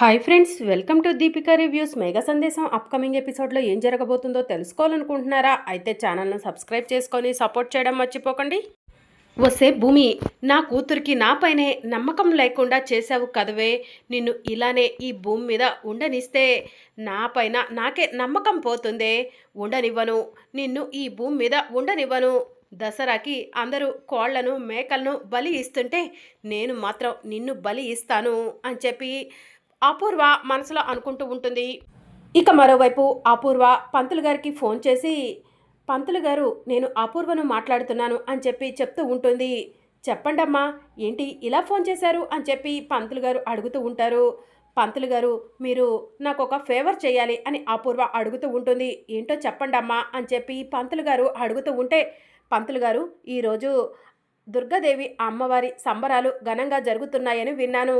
Hi friends welcome to Deepika reviews. Mega సందేశం upcoming ఎపిసోడ్లో ఏం జరగబోతుందో తెలుసుకోవాలనుకుంటున్నారా? అయితే ఛానల్ను సబ్స్క్రైబ్ చేసుకొని సపోర్ట్ చేయడం మర్చిపోకండి. వసే భూమి నా కూతురికి నాపైనే నమ్మకం లేకుండా చేసావు కదవే. నిన్ను ఇలానే ఈ భూమి మీద ఉండనిస్తే నాపైన నాకే నమ్మకం పోతుందే. ఉండనివ్వను. నిన్ను ఈ భూమి మీద ఉండనివ్వను. దసరాకి అందరూ కోళ్ళను మేకలను బలి ఇస్తుంటే నేను మాత్రం నిన్ను బలి ఇస్తాను అని చెప్పి అపూర్వ మనసులో అనుకుంటూ ఉంటుంది. ఇక మరోవైపు అపూర్వ పంతులు గారికి ఫోన్ చేసి పంతులు గారు నేను అపూర్వను మాట్లాడుతున్నాను అని చెప్పి చెప్తూ ఉంటుంది. చెప్పండమ్మా ఏంటి ఇలా ఫోన్ చేశారు? అని చెప్పి పంతులు గారు అడుగుతూ ఉంటారు. పంతులు గారు మీరు నాకు ఒక ఫేవర్ చేయాలి అని అపూర్వ అడుగుతూ ఉంటుంది. ఏంటో చెప్పండమ్మా అని చెప్పి పంతులు గారు అడుగుతూ ఉంటే పంతులు గారు ఈరోజు దుర్గాదేవి అమ్మవారి సంబరాలు ఘనంగా జరుగుతున్నాయని విన్నాను.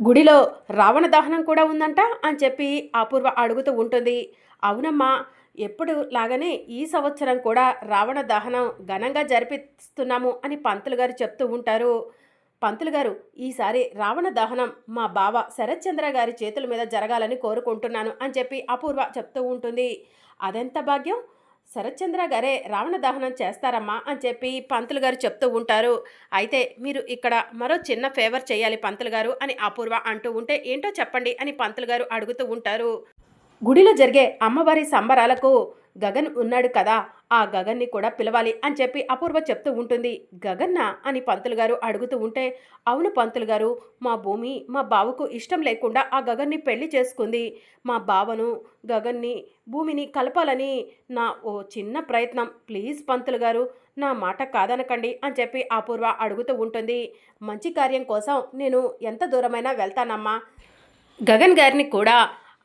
గుడిలో రావణ దహనం కూడా ఉందంట అని చెప్పి అపూర్వ అడుగుతూ ఉంటుంది. అవునమ్మా ఎప్పుడు లాగానే ఈ సంవత్సరం కూడా రావణ దహనం ఘనంగా జరిపిస్తున్నాము అని పంతులు గారు చెప్తూ ఉంటారు. పంతులు గారు ఈసారి రావణ దహనం మా బావ శరత్చంద్ర గారి చేతుల మీద జరగాలని కోరుకుంటున్నాను అని చెప్పి అపూర్వ చెప్తూ ఉంటుంది. అదెంత భాగ్యం? శరత్చంద్ర గారే రావణ దహనం చేస్తారమ్మా అని చెప్పి పంతులు గారు చెప్తూ ఉంటారు. అయితే మీరు ఇక్కడ మరో చిన్న ఫేవర్ చేయాలి పంతులు గారు అని అపూర్వ అంటూ ఉంటే ఏంటో చెప్పండి అని పంతులు గారు అడుగుతూ ఉంటారు. గుడిలో జరిగే అమ్మవారి సంబరాలకు గగన్ ఉన్నాడు కదా ఆ గగన్ని కూడా పిలవాలి అని చెప్పి అపూర్వ చెప్తూ ఉంటుంది. గగన్నా అని పంతులు గారు అడుగుతూ ఉంటే అవును పంతులు గారు మా భూమి మా బావకు ఇష్టం లేకుండా ఆ గగన్ని పెళ్ళి చేసుకుంది. మా బావను గగన్ని భూమిని కలపాలని నా ఓ చిన్న ప్రయత్నం. ప్లీజ్ పంతులు గారు నా మాట కాదనకండి అని చెప్పి అపూర్వ అడుగుతూ ఉంటుంది. మంచి కార్యం కోసం నేను ఎంత దూరమైనా వెళ్తానమ్మా. గగన్ గారిని కూడా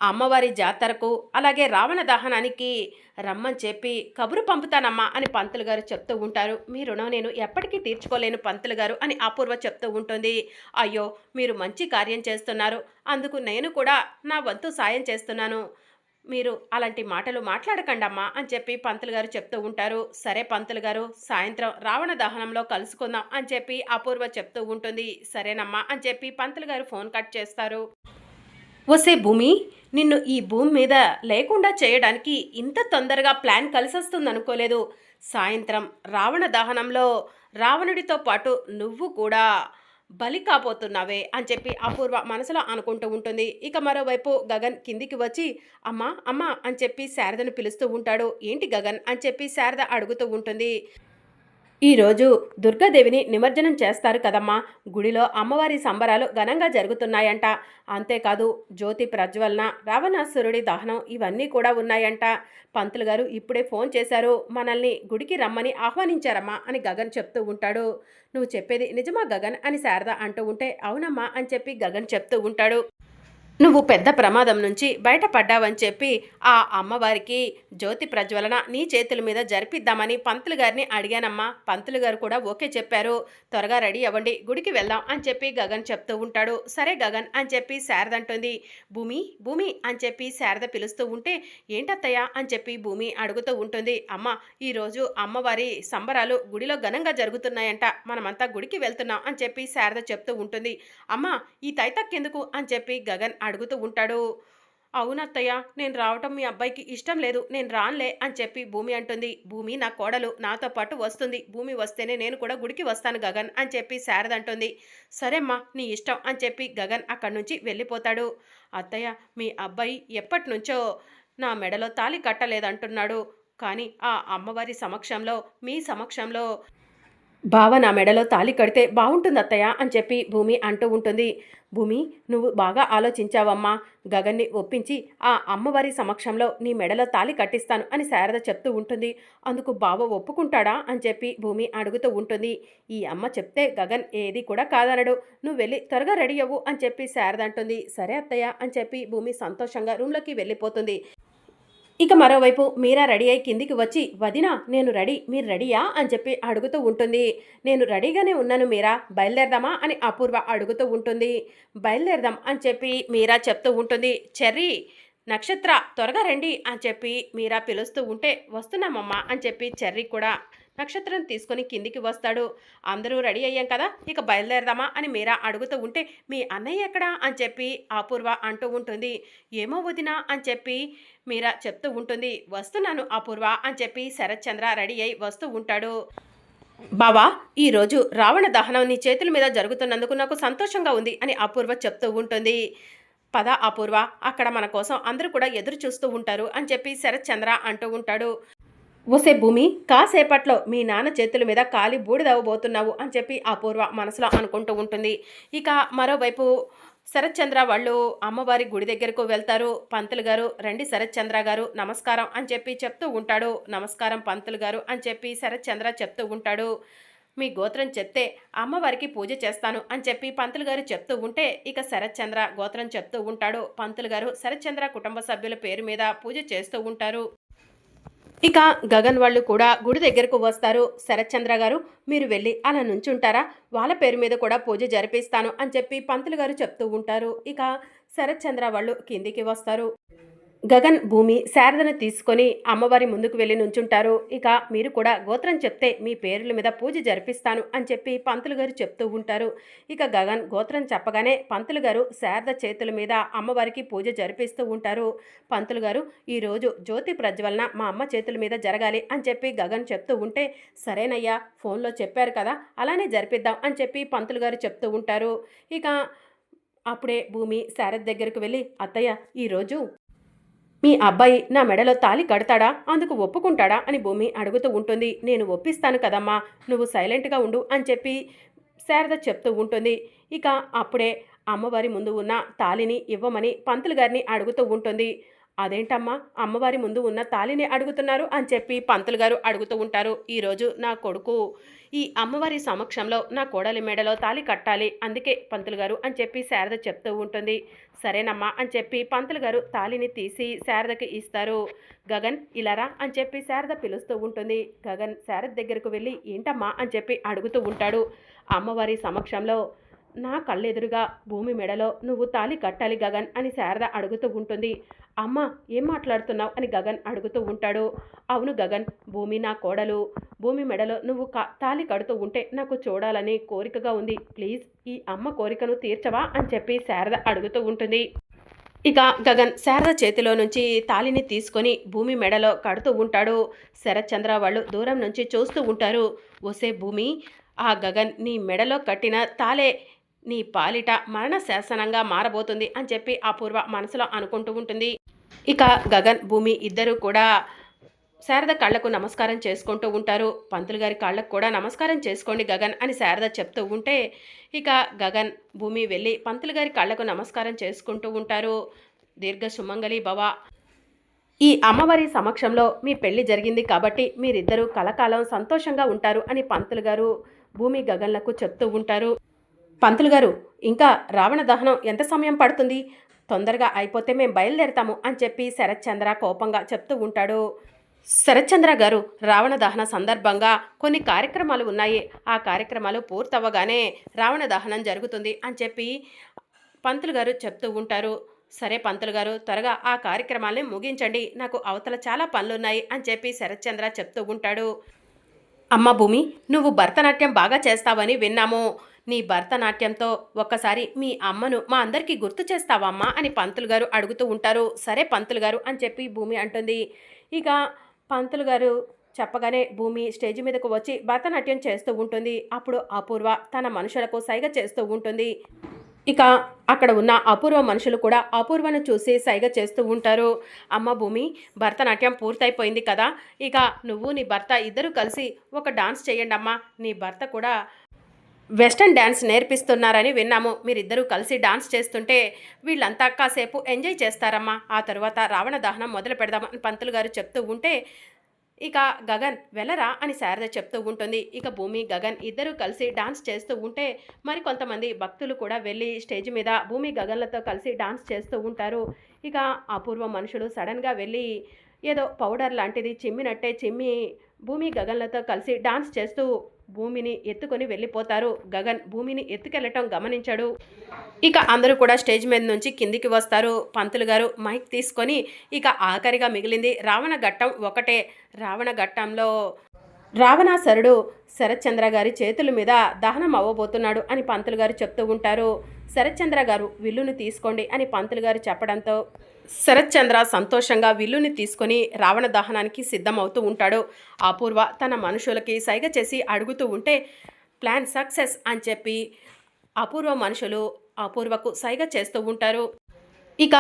అమ్మవారి జాతరకు అలాగే రావణ దహనానికి రమ్మని చెప్పి కబురు పంపుతానమ్మా అని పంతులు గారు చెప్తూ ఉంటారు. మీ రుణం నేను ఎప్పటికీ తీర్చుకోలేను పంతులు గారు అని అపూర్వ చెప్తూ ఉంటుంది. అయ్యో మీరు మంచి కార్యం చేస్తున్నారు. అందుకు నేను కూడా నా వంతు సాయం చేస్తున్నాను. మీరు అలాంటి మాటలు మాట్లాడకండమ్మా అని చెప్పి పంతులు గారు చెప్తూ ఉంటారు. సరే పంతులు గారు సాయంత్రం రావణ దహనంలో కలుసుకుందాం అని చెప్పి అపూర్వ చెప్తూ ఉంటుంది. సరేనమ్మా అని చెప్పి పంతులు గారు ఫోన్ కట్ చేస్తారు. వసే భూమి నిన్ను ఈ భూమి మీద లేకుండా చేయడానికి ఇంత తొందరగా ప్లాన్ కలిసొస్తుంది అనుకోలేదు సాయంత్రం రావణ దహనంలో రావణుడితో పాటు నువ్వు కూడా బలి కాబోతున్నావే అని చెప్పి అపూర్వ మనసులో అనుకుంటూ ఉంటుంది. ఇక మరోవైపు గగన్ కిందికి వచ్చి అమ్మా అమ్మా అని చెప్పి శారదను పిలుస్తూ ఉంటాడు. ఏంటి గగన్ అని చెప్పి శారద అడుగుతూ ఉంటుంది. ఈరోజు దుర్గాదేవిని నిమజ్జనం చేస్తారు కదమ్మా. గుడిలో అమ్మవారి సంబరాలు ఘనంగా జరుగుతున్నాయంట. అంతేకాదు జ్యోతి ప్రజ్వలన రావణాసురుడి దహనం ఇవన్నీ కూడా ఉన్నాయంట. పంతులు గారు ఇప్పుడే ఫోన్ చేశారు. మనల్ని గుడికి రమ్మని ఆహ్వానించారమ్మా అని గగన్ చెప్తూ ఉంటాడు. నువ్వు చెప్పేది నిజమా గగన్ అని శారద అంటూ ఉంటే అవునమ్మా అని చెప్పి గగన్ చెప్తూ ఉంటాడు. నువ్వు పెద్ద ప్రమాదం నుంచి బయటపడ్డావని చెప్పి ఆ అమ్మవారికి జ్యోతి ప్రజ్వలన నీ చేతుల మీద జరిపిద్దామని పంతులు గారిని అడిగానమ్మా. పంతులు గారు కూడా ఓకే చెప్పారు. త్వరగా రెడీ అవ్వండి గుడికి వెళ్దాం అని చెప్పి గగన్ చెప్తూ ఉంటాడు. సరే గగన్ అని చెప్పి శారద అంటుంది. భూమి భూమి అని చెప్పి శారద పిలుస్తూ ఉంటే ఏంటత్తయ్య అని చెప్పి భూమి అడుగుతూ ఉంటుంది. అమ్మ ఈరోజు అమ్మవారి సంబరాలు గుడిలో ఘనంగా జరుగుతున్నాయంట. మనమంతా గుడికి వెళ్తున్నాం అని చెప్పి శారద చెప్తూ ఉంటుంది. అమ్మ ఈ తైతక్కెందుకు అని చెప్పి గగన్ అడుగుతూ ఉంటాడు. అవునత్తయ్య నేను రావటం మీ అబ్బాయికి ఇష్టం లేదు. నేను రానులే అని చెప్పి భూమి అంటుంది. భూమి నా కోడలు. నాతో పాటు వస్తుంది. భూమి వస్తేనే నేను కూడా గుడికి వస్తాను గగన్ అని చెప్పి శారద అంటుంది. సరేమ్మా నీ ఇష్టం అని చెప్పి గగన్ అక్కడి నుంచి వెళ్ళిపోతాడు. అత్తయ్య మీ అబ్బాయి ఎప్పటి నుంచో నా మెడలో తాలి కట్టలేదంటున్నాడు. కానీ ఆ అమ్మవారి సమక్షంలో మీ సమక్షంలో బావ నా మెడలో తాలి కడితే బాగుంటుంది అత్తయ్య అని చెప్పి భూమి అంటూ ఉంటుంది. భూమి నువ్వు బాగా ఆలోచించావమ్మా. గగన్ని ఒప్పించి ఆ అమ్మవారి సమక్షంలో నీ మెడలో తాలి కట్టిస్తాను అని శారద చెప్తూ ఉంటుంది. అందుకు బావ ఒప్పుకుంటాడా అని చెప్పి భూమి అడుగుతూ ఉంటుంది. ఈ అమ్మ చెప్తే గగన్ ఏది కూడా కాదనడు. నువ్వు వెళ్ళి త్వరగా రెడీ అవ్వు అని చెప్పి శారద అంటుంది. సరే అత్తయ్య అని చెప్పి భూమి సంతోషంగా రూమ్లోకి వెళ్ళిపోతుంది. ఇక మరోవైపు మీరా రెడీ అయి కిందికి వచ్చి వదినా నేను రెడీ మీరు రెడీయా? అని చెప్పి అడుగుతూ ఉంటుంది. నేను రెడీగానే ఉన్నాను మీరా బయలుదేరదామా? అని అపూర్వ అడుగుతూ ఉంటుంది. బయలుదేరదాం అని చెప్పి మీరా చెప్తూ ఉంటుంది. చెర్రీ నక్షత్ర త్వరగా రండి అని చెప్పి మీరా పిలుస్తూ ఉంటే వస్తున్నామమ్మా అని చెప్పి చెర్రీ కూడా నక్షత్రం తీసుకొని కిందికి వస్తాడు. అందరూ రెడీ అయ్యాం కదా ఇక బయలుదేరదామా? అని మీరా అడుగుతూ ఉంటే మీ అన్నయ్య ఎక్కడా? అని చెప్పి అపూర్వ అంటూ ఉంటుంది. ఏమో వదినా అని చెప్పి మీరా చెప్తూ ఉంటుంది. వస్తున్నాను అపూర్వ అని చెప్పి శరత్ చంద్ర రెడీ అయి వస్తూ ఉంటాడు. బావా ఈరోజు రావణ దహనం నీ చేతుల మీద జరుగుతున్నందుకు నాకు సంతోషంగా ఉంది అని అపూర్వ చెప్తూ ఉంటుంది. పద అపూర్వ అక్కడ మన కోసం అందరూ కూడా ఎదురు చూస్తూ ఉంటారు అని చెప్పి శరత్ చంద్ర అంటూ ఉంటాడు. ఒసే భూమి కాసేపట్లో మీ నాన్న చేతుల మీద కాలి బూడిదవ్వబోతున్నావు అని చెప్పి అపూర్వ మనసులో అనుకుంటూ ఉంటుంది. ఇక మరోవైపు శరత్చంద్ర వాళ్ళు అమ్మవారి గుడి దగ్గరకు వెళ్తారు. పంతులు గారు రండి శరత్చంద్ర గారు నమస్కారం అని చెప్పి చెప్తూ ఉంటాడు. నమస్కారం పంతులు గారు అని చెప్పి శరత్చంద్ర చెప్తూ ఉంటాడు. మీ గోత్రం చెప్తే అమ్మవారికి పూజ చేస్తాను అని చెప్పి పంతులు గారు చెప్తూ ఉంటే ఇక శరత్చంద్ర గోత్రం చెప్తూ ఉంటాడు. పంతులు గారు శరత్చంద్ర కుటుంబ సభ్యుల పేరు మీద పూజ చేస్తూ ఉంటారు. ఇక గగన్ వాళ్ళు కూడా గుడి దగ్గరకు వస్తారు. శరత్చంద్ర గారు మీరు వెళ్ళి అలా నుంచుంటారా? వాళ్ళ పేరు మీద కూడా పూజ జరిపిస్తాను అని చెప్పి పంతులు గారు చెప్తూ ఉంటారు. ఇక శరత్చంద్ర వాళ్ళు కిందికి వస్తారు. గగన్ భూమి శారదను తీసుకొని అమ్మవారి ముందుకు వెళ్ళి నుంచుంటారు. ఇక మీరు కూడా గోత్రం చెప్తే మీ పేర్ల మీద పూజ జరిపిస్తాను అని చెప్పి పంతులు గారు చెప్తూ ఉంటారు. ఇక గగన్ గోత్రం చెప్పగానే పంతులు గారు శారద చేతుల మీద అమ్మవారికి పూజ జరిపిస్తూ ఉంటారు. పంతులు గారు ఈరోజు జ్యోతి ప్రజ్వలన మా అమ్మ చేతుల మీద జరగాలి అని చెప్పి గగన్ చెప్తూ ఉంటే సరేనయ్యా ఫోన్లో చెప్పారు కదా అలానే జరిపిద్దాం అని చెప్పి పంతులు గారు చెప్తూ ఉంటారు. ఇక అప్పుడే భూమి శారద దగ్గరకు వెళ్ళి అత్తయ్య ఈరోజు మీ అబ్బాయి నా మెడలో తాలి కడతాడా? అందుకు ఒప్పుకుంటాడా? అని భూమి అడుగుతూ ఉంటుంది. నేను ఒప్పిస్తాను కదమ్మా. నువ్వు సైలెంట్గా ఉండు అని చెప్పి శారద చెప్తూ ఉంటుంది. ఇక అప్పుడే అమ్మవారి ముందు ఉన్న తాలిని ఇవ్వమని పంతులు గారిని అడుగుతూ ఉంటుంది. అదేంటమ్మా? అమ్మవారి ముందు ఉన్న తాలిని అడుగుతున్నారు అని చెప్పి పంతులు గారు అడుగుతూ ఉంటారు. ఈరోజు నా కొడుకు ఈ అమ్మవారి సమక్షంలో నా కోడలి మేడలో తాలి కట్టాలి. అందుకే పంతులు గారు అని చెప్పి శారద చెప్తూ ఉంటుంది. సరేనమ్మా అని చెప్పి పంతులు గారు తాలిని తీసి శారదకి ఇస్తారు. గగన్ ఇలారా అని చెప్పి శారద పిలుస్తూ ఉంటుంది. గగన్ శారద దగ్గరకు వెళ్ళి ఏంటమ్మా అని చెప్పి అడుగుతూ ఉంటాడు. అమ్మవారి సమక్షంలో నా కళ్ళెదురుగా భూమి మెడలో నువ్వు తాలి కట్టాలి గగన్ అని శారద అడుగుతూ ఉంటుంది. అమ్మ ఏం మాట్లాడుతున్నావు అని గగన్ అడుగుతూ ఉంటాడు. అవును గగన్ భూమి నా కోడలు. భూమి మెడలో నువ్వు కా తాలి కడుతూ ఉంటే నాకు చూడాలని కోరికగా ఉంది. ప్లీజ్ ఈ అమ్మ కోరికను తీర్చవా అని చెప్పి శారద అడుగుతూ ఉంటుంది. ఇక గగన్ శారద చేతిలో నుంచి తాలిని తీసుకొని భూమి మెడలో కడుతూ ఉంటాడు. శరత్చంద్ర వాళ్ళు దూరం నుంచి చూస్తూ ఉంటారు. ఒసే భూమి ఆ గగన్ నీ మెడలో కట్టిన తాలే నీ పాలిట మరణ శాసనంగా మారబోతుంది అని చెప్పి అపూర్వ మనసులో అనుకుంటూ ఉంటుంది. ఇక గగన్ భూమి ఇద్దరు కూడా శారద కళ్ళకు నమస్కారం చేసుకుంటూ ఉంటారు. పంతులు గారి కాళ్ళకు కూడా నమస్కారం చేసుకోండి గగన్ అని శారద చెప్తూ ఉంటే ఇక గగన్ భూమి వెళ్ళి పంతులు గారి కాళ్ళకు నమస్కారం చేసుకుంటూ ఉంటారు. దీర్ఘ సుమంగళి భవ. ఈ అమ్మవారి సమక్షంలో మీ పెళ్ళి జరిగింది కాబట్టి మీరిద్దరూ కలకాలం సంతోషంగా ఉంటారు అని పంతులు గారు భూమి గగన్లకు చెప్తూ ఉంటారు. పంతులు గారు ఇంకా రావణ దహనం ఎంత సమయం పడుతుంది? తొందరగా అయిపోతే మేము బయలుదేరతాము అని చెప్పి శరత్చంద్ర కోపంగా చెప్తూ ఉంటాడు. శరత్చంద్ర గారు రావణ దహన సందర్భంగా కొన్ని కార్యక్రమాలు ఉన్నాయి. ఆ కార్యక్రమాలు పూర్తవ్వగానే రావణ దహనం జరుగుతుంది అని చెప్పి పంతులు గారు చెప్తూ ఉంటారు. సరే పంతులు గారు త్వరగా ఆ కార్యక్రమాల్ని ముగించండి. నాకు అవతల చాలా పనులున్నాయి అని చెప్పి శరత్చంద్ర చెప్తూ ఉంటాడు. అమ్మ భూమి నువ్వు భరతనాట్యం బాగా చేస్తావని విన్నాము. నీ భరతనాట్యంతో ఒక్కసారి మీ అమ్మను మా అందరికీ గుర్తు చేస్తావమ్మా అని పంతులు గారు అడుగుతూ ఉంటారు. సరే పంతులు గారు అని చెప్పి భూమి అంటుంది. ఇక పంతులు గారు చెప్పగానే భూమి స్టేజ్ మీదకు వచ్చి భరతనాట్యం చేస్తూ ఉంటుంది. అప్పుడు అపూర్వ తన మనుషులకు సైగ చేస్తూ ఉంటుంది. ఇక అక్కడ ఉన్న అపూర్వ మనుషులు కూడా అపూర్వను చూసి సైగ చేస్తూ ఉంటారు. అమ్మ భూమి భరతనాట్యం పూర్తయిపోయింది కదా. ఇక నువ్వు నీ భర్త ఇద్దరు కలిసి ఒక డాన్స్ చేయండి అమ్మా నీ భర్త కూడా వెస్టర్న్ డ్యాన్స్ నేర్పిస్తున్నారని విన్నాము. మీరిద్దరూ కలిసి డాన్స్ చేస్తుంటే వీళ్ళంతా కాసేపు ఎంజాయ్ చేస్తారమ్మా. ఆ తర్వాత రావణ దహనం మొదలు పెడదామని పంతులు గారు చెప్తూ ఉంటే ఇక గగన్ వెళ్ళరా అని శారద చెప్తూ ఉంటుంది. ఇక భూమి గగన్ ఇద్దరూ కలిసి డాన్స్ చేస్తూ ఉంటే మరి కొంతమంది భక్తులు కూడా వెళ్ళి స్టేజ్ మీద భూమి గగన్లతో కలిసి డాన్స్ చేస్తూ ఉంటారు. ఇక అపూర్వ మనుషులు సడన్గా వెళ్ళి ఏదో పౌడర్ లాంటిది చిమ్మినట్టే చిమ్మి భూమి గగన్లతో కలిసి డాన్స్ చేస్తూ భూమిని ఎత్తుకొని వెళ్ళిపోతారు. గగన్ భూమిని ఎత్తుకెళ్ళటం గమనించాడు. ఇక అందరూ కూడా స్టేజ్ మీద నుంచి కిందికి వస్తారు. పంతులు గారు మైక్ తీసుకొని ఇక ఆఖరిగా మిగిలింది రావణ ఘట్టం ఒకటే. రావణ ఘట్టంలో రావణాసరుడు శరత్చంద్ర గారి చేతుల మీద దహనం అవ్వబోతున్నాడు అని పంతులు గారు చెప్తూ ఉంటారు. శరత్చంద్ర గారు విల్లుని తీసుకోండి అని పంతులు గారు చెప్పడంతో శరత్చంద్ర సంతోషంగా విల్లుని తీసుకొని రావణ దహనానికి సిద్ధమవుతూ ఉంటాడు. అపూర్వ తన మనుషులకి సైగ చేసి అడుగుతూ ఉంటే ప్లాన్ సక్సెస్ అని చెప్పి అపూర్వ మనుషులు అపూర్వకు సైగ చేస్తూ ఉంటారు. ఇక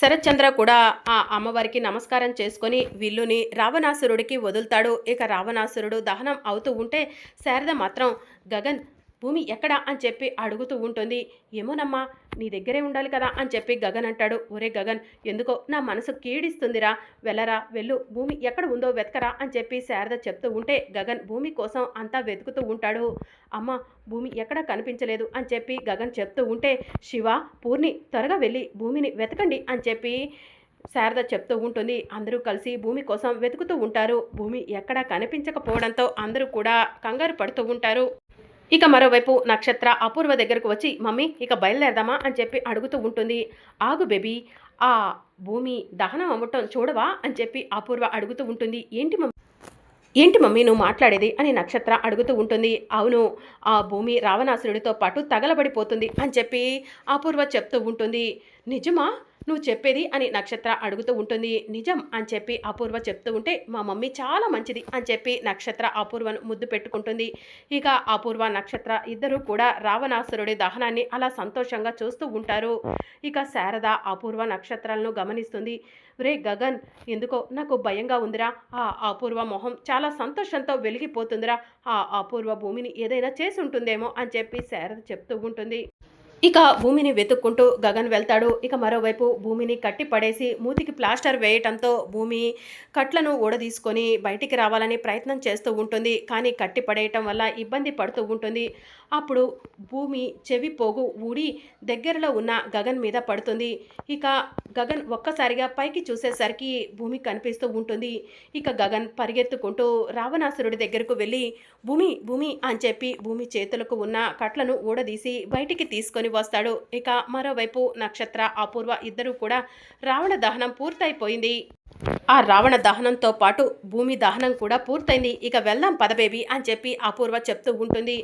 శరత్చంద్ర కూడా ఆ అమ్మవారికి నమస్కారం చేసుకొని విల్లుని రావణాసురుడికి వదులుతాడు. ఇక రావణాసురుడు దహనం అవుతూ ఉంటే శారద మాత్రం గగన్ భూమి ఎక్కడా అని చెప్పి అడుగుతూ ఉంటుంది. ఏమోనమ్మా నీ దగ్గరే ఉండాలి కదా అని చెప్పి గగన్ అంటాడు. ఒరే గగన్ ఎందుకో నా మనసు కీడిస్తుందిరా. వెళ్ళరా వెళ్ళు. భూమి ఎక్కడ ఉందో వెతకరా అని చెప్పి శారద చెప్తూ ఉంటే గగన్ భూమి కోసం అంతా వెతుకుతూ ఉంటాడు. అమ్మ భూమి ఎక్కడ కనిపించలేదు అని చెప్పి గగన్ చెప్తూ ఉంటే శివ పూర్ణి త్వరగా వెళ్ళి భూమిని వెతకండి అని చెప్పి శారద చెప్తూ ఉంటుంది. అందరూ కలిసి భూమి కోసం వెతుకుతూ ఉంటారు. భూమి ఎక్కడా కనిపించకపోవడంతో అందరూ కూడా కంగారు పడుతూ ఉంటారు. ఇక మరోవైపు నక్షత్ర అపూర్వ దగ్గరకు వచ్చి మమ్మీ ఇక బయలుదేరదామా? అని చెప్పి అడుగుతూ ఉంటుంది. ఆగు బేబీ ఆ భూమి దహనం అవ్వటం చూడవా? అని చెప్పి అపూర్వ అడుగుతూ ఉంటుంది. ఏంటి మమ్మీ ఏంటి మమ్మీ నువ్వు మాట్లాడేది? అని నక్షత్ర అడుగుతూ ఉంటుంది. అవును ఆ భూమి రావణాసురుడితో పాటు తగలబడిపోతుంది అని చెప్పి అపూర్వ చెప్తూ ఉంటుంది. నిజమా? నువ్వు చెప్పేది అని నక్షత్ర అడుగుతూ ఉంటుంది. నిజం అని చెప్పి అపూర్వ చెప్తూ ఉంటే మా మమ్మీ చాలా మంచిది అని చెప్పి నక్షత్ర అపూర్వను ముద్దు పెట్టుకుంటుంది. ఇక అపూర్వ నక్షత్ర ఇద్దరు కూడా రావణాసురుడి దహనాన్ని అలా సంతోషంగా చూస్తూ ఉంటారు. ఇక శారద అపూర్వ నక్షత్రాలను గమనిస్తుంది. రే గగన్ ఎందుకో నాకు భయంగా ఉందిరా. ఆ అపూర్వ మొహం చాలా సంతోషంతో వెలిగిపోతుందిరా. ఆ అపూర్వ భూమిని ఏదైనా చేసి ఉంటుందేమో అని చెప్పి శారద చెప్తూ ఉంటుంది. ఇక భూమిని వెతుక్కుంటూ గగన్ వెళ్తాడు. ఇక మరోవైపు భూమిని కట్టి పడేసి మూతికి ప్లాస్టర్ వేయటంతో భూమి కట్లను ఊడదీసుకొని బయటికి రావాలని ప్రయత్నం చేస్తూ ఉంటుంది. కానీ కట్టి పడేయటం వల్ల ఇబ్బంది పడుతూ ఉంటుంది. అప్పుడు భూమి చెవి పోగు ఊడి దగ్గరలో ఉన్న గగన్ మీద పడుతుంది. ఇక గగన్ ఒక్కసారిగా పైకి చూసేసరికి భూమి కనిపిస్తూ ఉంటుంది. ఇక గగన్ పరిగెత్తుకుంటూ రావణాసురుడి దగ్గరకు వెళ్ళి భూమి భూమి అని చెప్పి భూమి చేతులకు ఉన్న కట్లను ఊడదీసి బయటికి తీసుకొని వస్తాడు. ఇక మరోవైపు నక్షత్ర అపూర్వ ఇద్దరూ కూడా రావణ దహనం పూర్తయిపోయింది. ఆ రావణ దహనంతో పాటు భూమి దహనం కూడా పూర్తయింది. ఇక వెళ్దాం పదబేబీ అని చెప్పి అపూర్వ చెప్తూ ఉంటుంది.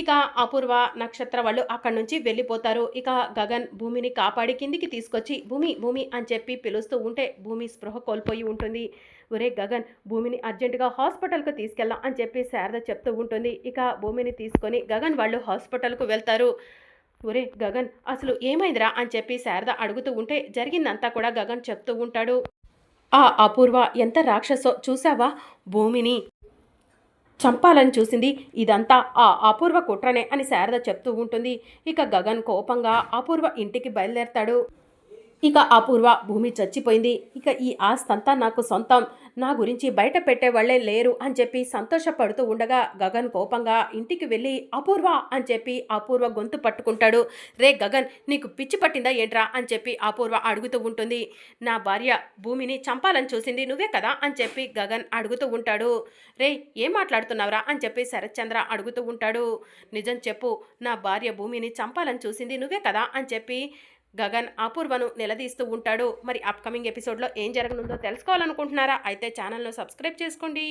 ఇక అపూర్వ నక్షత్ర వాళ్ళు అక్కడి నుంచి వెళ్ళిపోతారు. ఇక గగన్ భూమిని కాపాడి కిందికి తీసుకొచ్చి భూమి భూమి అని చెప్పి పిలుస్తూ ఉంటే భూమి స్పృహ కోల్పోయి ఉంటుంది. ఒరే గగన్ భూమిని అర్జెంటుగా హాస్పిటల్కు తీసుకెళ్దాం అని చెప్పి శారద చెప్తూ ఉంటుంది. ఇక భూమిని తీసుకొని గగన్ వాళ్ళు హాస్పిటల్కు వెళ్తారు. ఒరే గగన్ అసలు ఏమైందిరా అని చెప్పి శారద అడుగుతూ ఉంటే జరిగిందంతా కూడా గగన్ చెప్తూ ఉంటాడు. ఆ అపూర్వ ఎంత రాక్షసో చూసావా భూమిని? చంపాలని చూసింది ఇదంతా ఆ అపూర్వ కుట్రనే అని శారద చెప్తూ ఉంటుంది. ఇక గగన్ కోపంగా అపూర్వ ఇంటికి బయలుదేరతాడు. ఇక అపూర్వ భూమి చచ్చిపోయింది. ఇక ఈ ఆస్తంతా నాకు సొంతం. నా గురించి బయట పెట్టేవాళ్ళే లేరు అని చెప్పి సంతోషపడుతూ ఉండగా గగన్ కోపంగా ఇంటికి వెళ్ళి అపూర్వ అని చెప్పి అపూర్వ గొంతు పట్టుకుంటాడు. రే గగన్ నీకు పిచ్చి పట్టిందా ఏంట్రా? అని చెప్పి అపూర్వ అడుగుతూ ఉంటుంది. నా భార్య భూమిని చంపాలని చూసింది నువ్వే కదా? అని చెప్పి గగన్ అడుగుతూ ఉంటాడు. రే ఏం మాట్లాడుతున్నావురా? అని చెప్పి శరత్చంద్ర అడుగుతూ ఉంటాడు. నిజం చెప్పు నా భార్య భూమిని చంపాలని చూసింది నువ్వే కదా? అని చెప్పి గగన్ అపూర్వను నిలదీస్తూ ఉంటాడు. మరి అప్కమింగ్ ఎపిసోడ్లో ఏం జరగనుందో తెలుసుకోవాలనుకుంటున్నారా? అయితే ఛానల్ను సబ్స్క్రైబ్ చేసుకోండి.